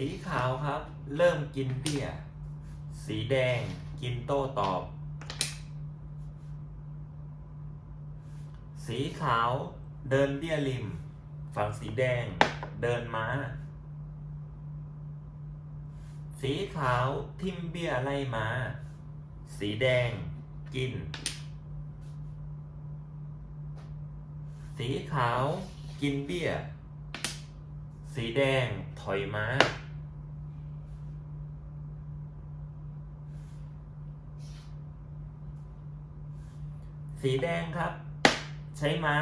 สีขาวครับ เริ่มกินเบี้ย สีแดงกินโต้ตอบ สีขาวเดินเบี้ยริม ฝั่งสีแดง เดินม้า สีขาวทิมเบี้ยไล่ม้า สีแดงกิน สีขาวกินเบี้ย สีแดงถอยม้า สีแดงครับ ใช้ม้า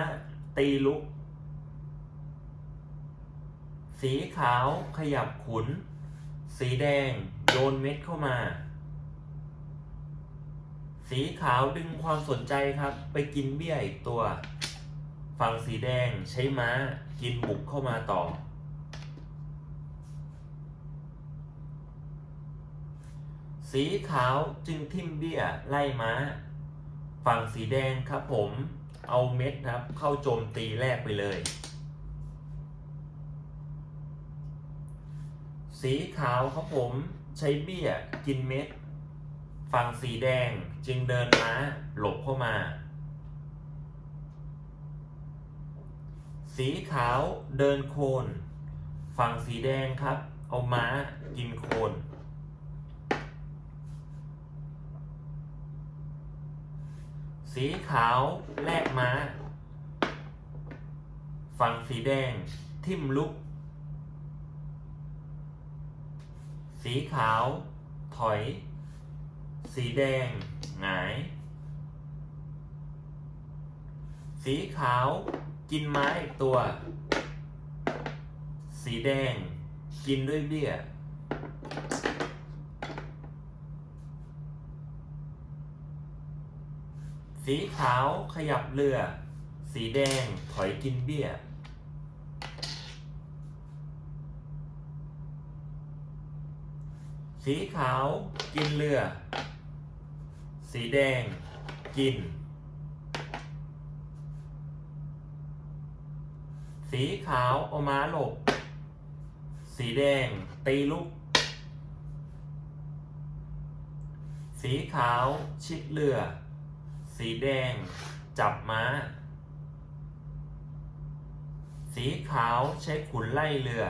ตีลุก สีขาวขยับขุน สีแดงโยนเม็ดเข้ามา สีขาวดึงความสนใจครับ ไปกินเบี้ยอีกตัว ฝั่งสีแดงใช้ม้ากินบุกเข้ามาต่อ สีขาวจึงทิ่มเบี้ยไล่ม้า ฝั่งสีแดงครับผมเอาเม็ดนะครับ เข้าโจมตีแรกไปเลย สีขาวครับผมใช้เบี้ยกินเม็ด ฝั่งสีแดงจึงเดินม้าหลบเข้ามา สีขาวเดินโคน ฝั่งสีแดงครับ เอาม้ากินโคน สีขาวแลกม้า ฝั่งสีแดงทิ่มลุก สีขาว ถอย สีแดง หงาย สีขาว กินไม้อีกตัว สีแดง กินด้วยเบี้ย สีขาวขยับเรือ สีแดงถอยกินเบี้ย สีขาวกินเรือ สีแดงกิน สีขาวเอาม้าหลบ สีแดงตีลุก สีขาวชิดเรือ สีแดง จับม้า สีขาวใช้ขุนไล่เรือ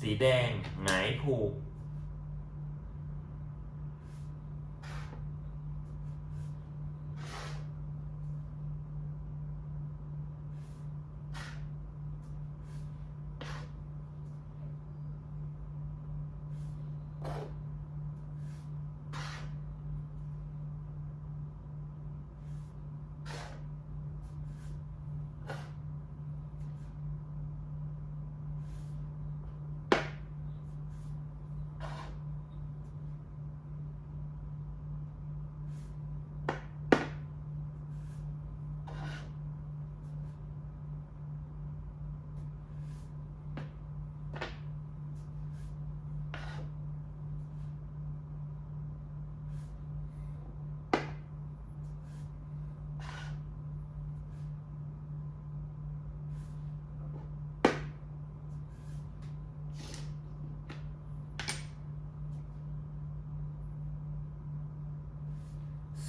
สีแดงหงายผูก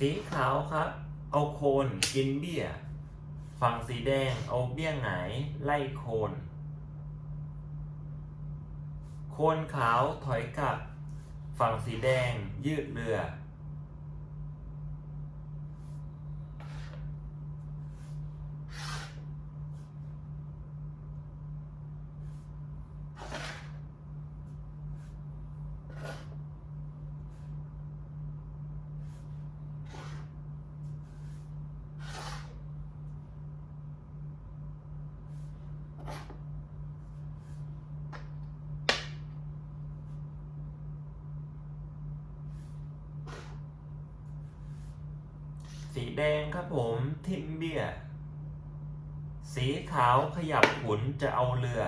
สีขาวครับ เอาโคนกินเบี้ย ฝั่งสีแดงเอาเบี้ยหนไล่โคน โคนขาวถอยกลับ ฝั่งสีแดงยืดเรือ สีแดงครับผมทิมเบี้ย สีขาวขยับขุนจะเอาเรือ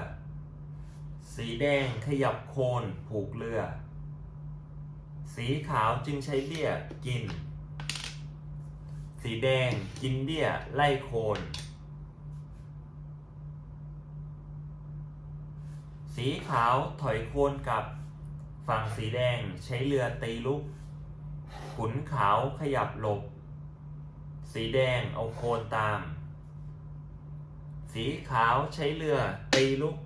สีแดงขยับโคนผูกเรือ สีขาวจึงใช้เบี้ยกิน สีแดงกินเบี้ยไล่โคนสสีขาวถอยโคนกลับ ฝั่งสีแดงใช้เรือตีลุก ขุนขาวขยับหลบ สีแดงเอาโคนตาม สีขาวใช้เรือตีลุก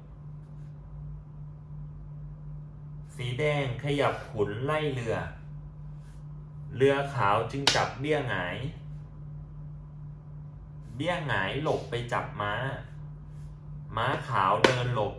สีแดงขยับขุนไล่เรือ เรือขาวจึงจับเบี้ยหงาย เบี้ยหงายหลบไปจับม้า ม้าขาวเดินหลบ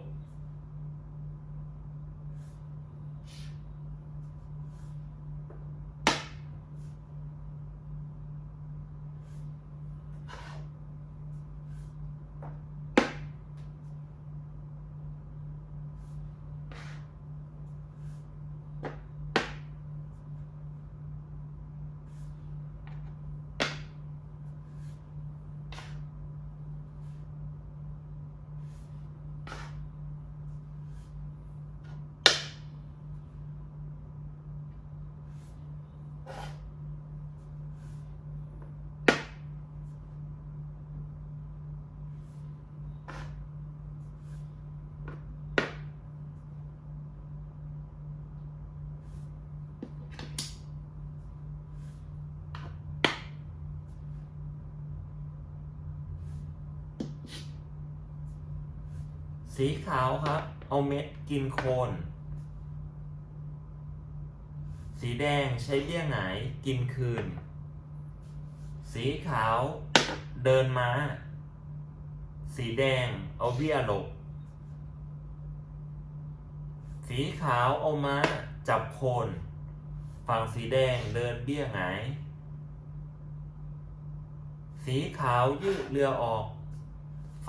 สีขาวครับ เอาเม็ดกินโคน สีแดงใช้เบี้ยหงายกินคืน สีขาวเดินม้าสีแดงเอาเบี้ยหลบ สีขาวเอาม้าจับโคน ฝั่งสีแดงเดินเบี้ยหงาย สีขาวยืดเรือออก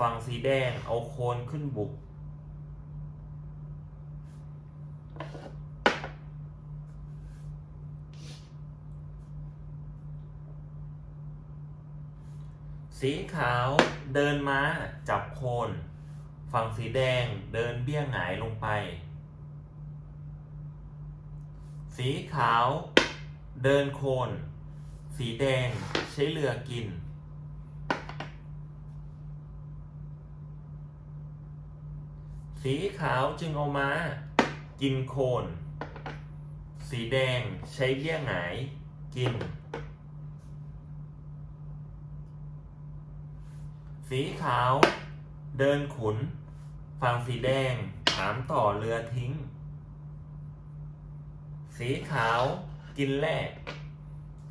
ฝั่งสีแดงเอาโคนขึ้นบุก สีขาวเดินม้าจับโคน ฝั่งสีแดงเดินเบี้ยงหงายลงไป สีขาวเดินโคน สีแดงใช้เรือกิน สีขาวจึงเอามา กินโคน สีแดงใช้เบี้ยหงาย กิน สีขาว เดินขุนฝั่งสีแดงถามต่อเรือทิ้ง สีขาวกินแร่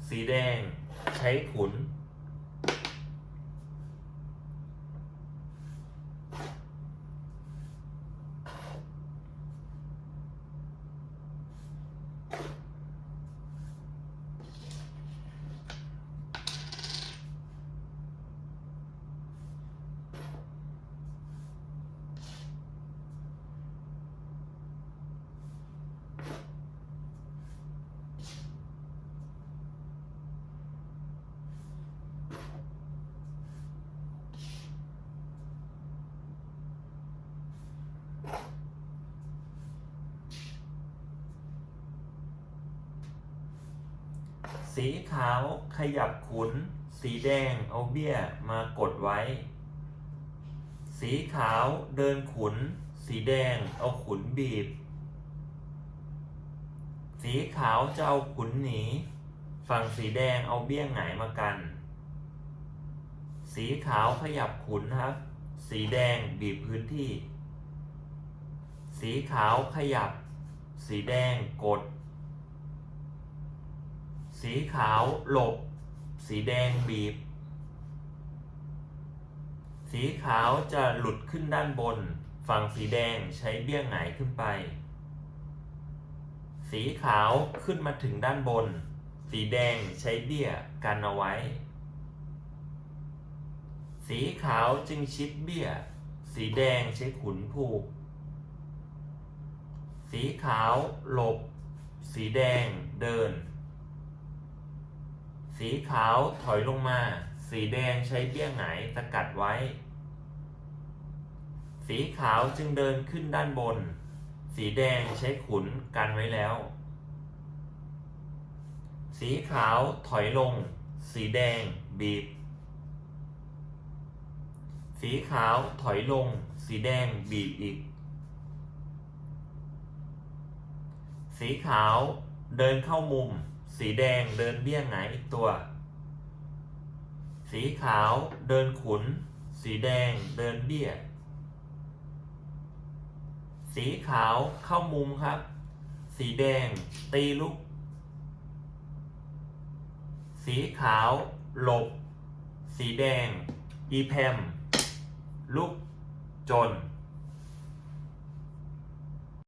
สีแดงใช้ขุน สีขาวขยับขุน สีแดงเอาเบี้ยมากดไว้ สีขาวเดินขุน สีแดงเอาขุนบีบ สีขาวจะเอาขุนหนี ฝั่งสีแดงเอาเบี้ยหงายมากัน สีขาวขยับขุนครับ สีแดงบีบพื้นที่ สีขาวขยับ สีแดงกด สีขาวหลบ สีแดงบีบ สีขาวจะหลุดขึ้นด้านบน ฝั่งสีแดงใช้เบี้ยหงายขึ้นไป สีขาวขึ้นมาถึงด้านบน สีแดงใช้เบี้ยกันเอาไว้ สีขาวจึงชิดเบี้ย สีแดงใช้ขุนผูก สีขาวหลบ สีแดงเดิน สีขาวถอยลงมา สีแดงใช้เบี้ยหงายสกัดไว้ สีขาวจึงเดินขึ้นด้านบน สีแดงใช้ขุนกันไว้แล้ว สีขาวถอยลง สีแดงบีบ สีขาวถอยลง สีแดงบีบอีก สีขาวเดินเข้ามุม สีแดงเดินเบี้ยหงายอีกตัว สีขาวเดินขุน สีแดงเดินเบี้ย สีขาวเข้ามุมครับ สีแดงตีลุก สีขาวหลบ สีแดงอีแพมลุกจน